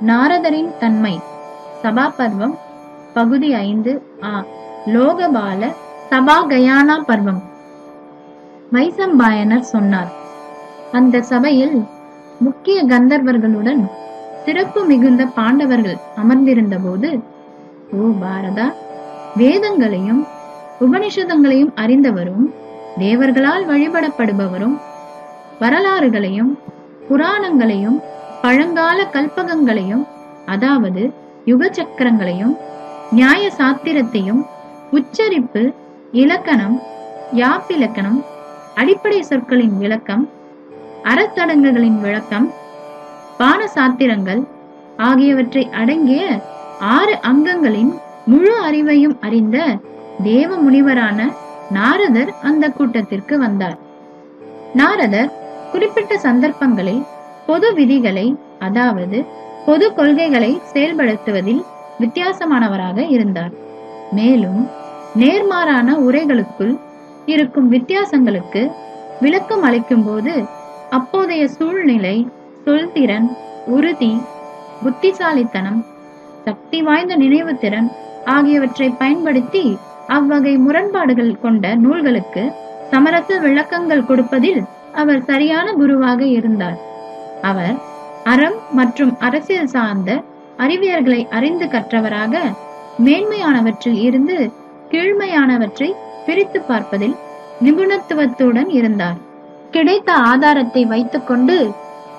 நாரதரின் தன்மை. சபாபர்வம் பகுதி ஐந்து ஆ. லோகபால சபாகயானா பர்வம். வைசம்பாயனர் சொன்னார். அந்த சபையில் முக்கிய கந்தர்வர்களுடன் சிறப்பு மிகுந்த பாண்டவர்கள் அமர்ந்திருந்தபோது ஓ பாரதா வேதங்களையும் உபனிஷதங்களையும் அறிந்தவரும் தேவர்களால் வழிபடப்படுபவரும் வரலாறுகளையும் புராணங்களையும் பழங்கால கல்பகங்களையும் அதாவது யுக சக்கரங்களையும் நியாய சாத்திரத்தையும் உச்சரிப்பு இலக்கணம் யாப்பிலக்கணம் அடிப்படை சொற்களின் விளக்கம் அறத்தடங்குகளின் விளக்கம் பான சாத்திரங்கள் ஆகியவற்றை அடங்கிய ஆறு அங்கங்களின் முழு அறிவையும் அறிந்த தேவ முனிவரான நாரதர் அந்த கூட்டத்திற்கு வந்தார். நாரதர் குறிப்பிட்ட சந்தர்ப்பங்களில் பொது விதிகளை அதாவது பொது கொள்கைகளை செயல்படுத்துவதில் வித்தியாசமானவராக இருந்தார். மேலும் நேர்மாறான உரைகளுக்குள் இருக்கும் வித்தியாசங்களுக்கு விளக்கம் அளிக்கும் போது அப்போதைய சூழ்நிலை சொல்திறன் உறுதி புத்திசாலித்தனம் சக்தி வாய்ந்த நினைவுத்திறன் ஆகியவற்றை பயன்படுத்தி அவ்வகை முரண்பாடுகள் கொண்ட நூல்களுக்கு சமரச விளக்கங்கள் கொடுப்பதில் அவர் சரியான குருவாக இருந்தார். அவர் அறம் மற்றும் அரசியல் சார்ந்த அறிவியல்களை அறிந்து கற்றவராக மேன்மையானவற்றில் இருந்து கீழ்மையானவற்றை பிரித்து பார்ப்பதில் நிபுணத்துவத்துடன் இருந்தார். கிடைத்த ஆதாரத்தை வைத்துக்கொண்டு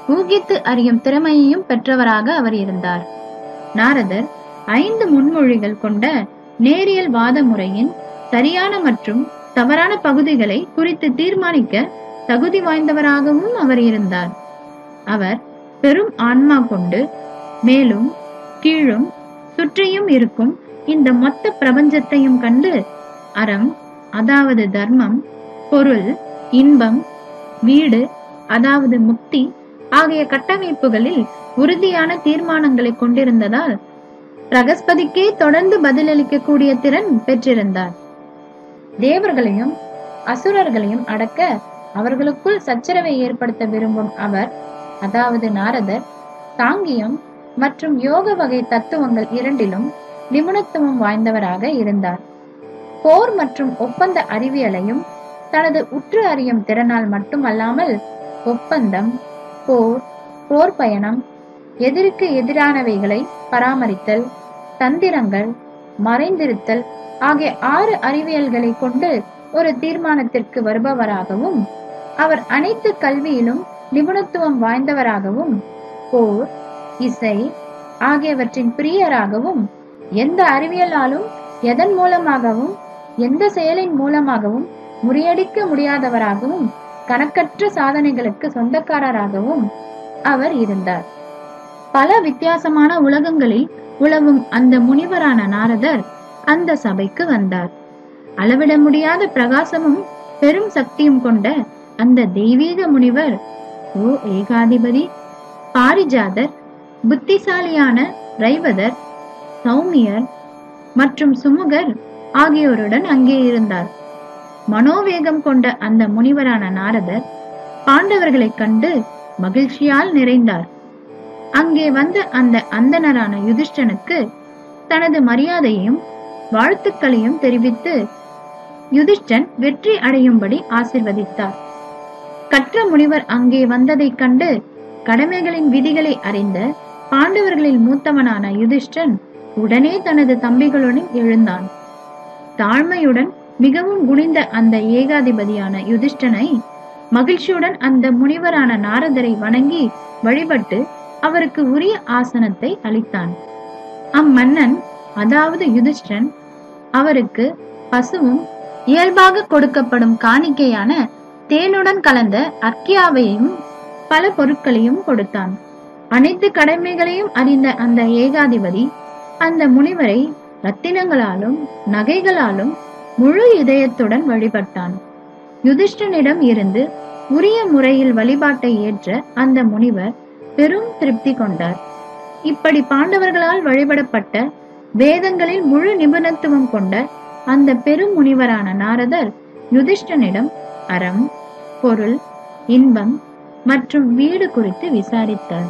ஊகித்து அறியும் திறமையையும் பெற்றவராக அவர் இருந்தார். நாரதர் ஐந்து முன்மொழிகள் கொண்ட நேரியல் வாத முறையின் சரியான மற்றும் தவறான பகுதிகளை குறித்து தீர்மானிக்க தகுதி வாய்ந்தவராகவும் அவர் இருந்தார். அவர் பெரும் ஆன்மா கொண்டு மேலும் கீழும் சுற்றியும் இருக்கும் இந்த மொத்த பிரபஞ்சத்தையும் கண்டு அறம் அதாவது தர்மம் பொருள் இன்பம் வீடு அதாவது முக்தி ஆகிய கட்டமைப்புகளில் உறுதியான தீர்மானங்களை கொண்டிருந்ததால் பிரகஸ்பதிக்கே தொடர்ந்து பதிலளிக்கக்கூடிய திறன் பெற்றிருந்தார். தேவர்களையும் அசுரர்களையும் அடக்க அவர்களுக்குள் சச்சரவை ஏற்படுத்த விரும்பும் அவர் அதாவது நாரதர் சாங்கியம் மற்றும் யோக வகை தத்துவங்கள் இரண்டிலும் நிபுணத்துவம் வாய்ந்தவராக இருந்தார். போர் மற்றும் ஒப்பந்த அறிவியலையும் தனது உற்று அறியும் திறனால் மட்டுமல்லாமல் ஒப்பந்தம் போர் போர் பயணம் எதிருக்கு எதிரானவைகளை பராமரித்தல் தந்திரங்கள் மறைந்திருத்தல் ஆகிய ஆறு அறிவியல்களை கொண்டு ஒரு தீர்மானத்திற்கு வருபவராகவும் அவர் அனைத்து கல்வியிலும் நிபுணத்துவம் வாய்ந்தவராகவும் போர் இசை ஆகியவற்றின் பிரியராகவும் எந்த அறிவியலாலும் எதன் மூலமாகவும் எந்த செயலின் மூலமாகவும் முறியடிக்க முடியாதவராகவும் கணக்கற்ற சாதனைகளுக்கு சொந்தக்காரராகவும் அவர் இருந்தார். பல வித்தியாசமான உலகங்களில் உழவும் அந்த முனிவரான நாரதர் அந்த சபைக்கு வந்தார். அளவிட முடியாத பிரகாசமும் பெரும் சக்தியும் கொண்ட அந்த தெய்வீக முனிவர் ஓ ஏகாதிபதி. பாரிஜாதர் புத்திசாலியான ரைவதர் சௌமியர் மற்றும் சுமுகர் ஆகியோருடன் அங்கே இருந்தார். மனோவேகம் கொண்ட அந்த முனிவரான நாரதர் பாண்டவர்களைக் கண்டு மகிழ்ச்சியால் நிறைந்தார். அங்கே வந்த அந்த அந்தணரான யுதிஷ்டனுக்கு தனது மரியாதையையும் வாழ்த்துக்களையும் தெரிவித்து யுதிஷ்டன் வெற்றி அடையும்படி ஆசிர்வதித்தார். கற்ற முனிவர் அங்கே வந்ததைக் கண்டு கடமைகளின் விதிகளை அறிந்த பாண்டவர்களில் மூத்தவனான யுதிஷ்டன் உடனே தனது தம்பிகளுடன் எழுந்தான். தாழ்மையுடன் மிகவும் குனிந்த அந்த ஏகாதிபதியான யுதிஷ்டனை மகிழ்ச்சியுடன் அந்த முனிவரான நாரதரை வணங்கி வழிபட்டு அவருக்கு உரிய ஆசனத்தை அளித்தான். அம்மன்னன் அதாவது யுதிஷ்டன் அவருக்கு பசுவும் இயல்பாக கொடுக்கப்படும் காணிக்கையான தேனுடன் கலந்த அர்க்கியாவையும் பல பொருட்களையும் கொடுத்தான். அனைத்து கடமைகளையும் அறிந்த அந்த ஏகாதிபதி அந்த முனிவரை ரத்தினங்களாலும் நகைகளாலும் முழு இதயத்துடன் வழிபட்டான். யுதிஷ்டனிடம் இருந்து உரிய முறையில் வழிபாட்டை ஏற்ற அந்த முனிவர் பெரும் திருப்தி கொண்டார். இப்படி பாண்டவர்களால் வழிபடப்பட்ட வேதங்களில் முழு நிபுணத்துவம் கொண்ட அந்த பெரும் முனிவரான நாரதர் யுதிஷ்டனிடம் அறம் பொருள் இன்பம் மற்றும் வீடு குறித்து விசாரித்தார்.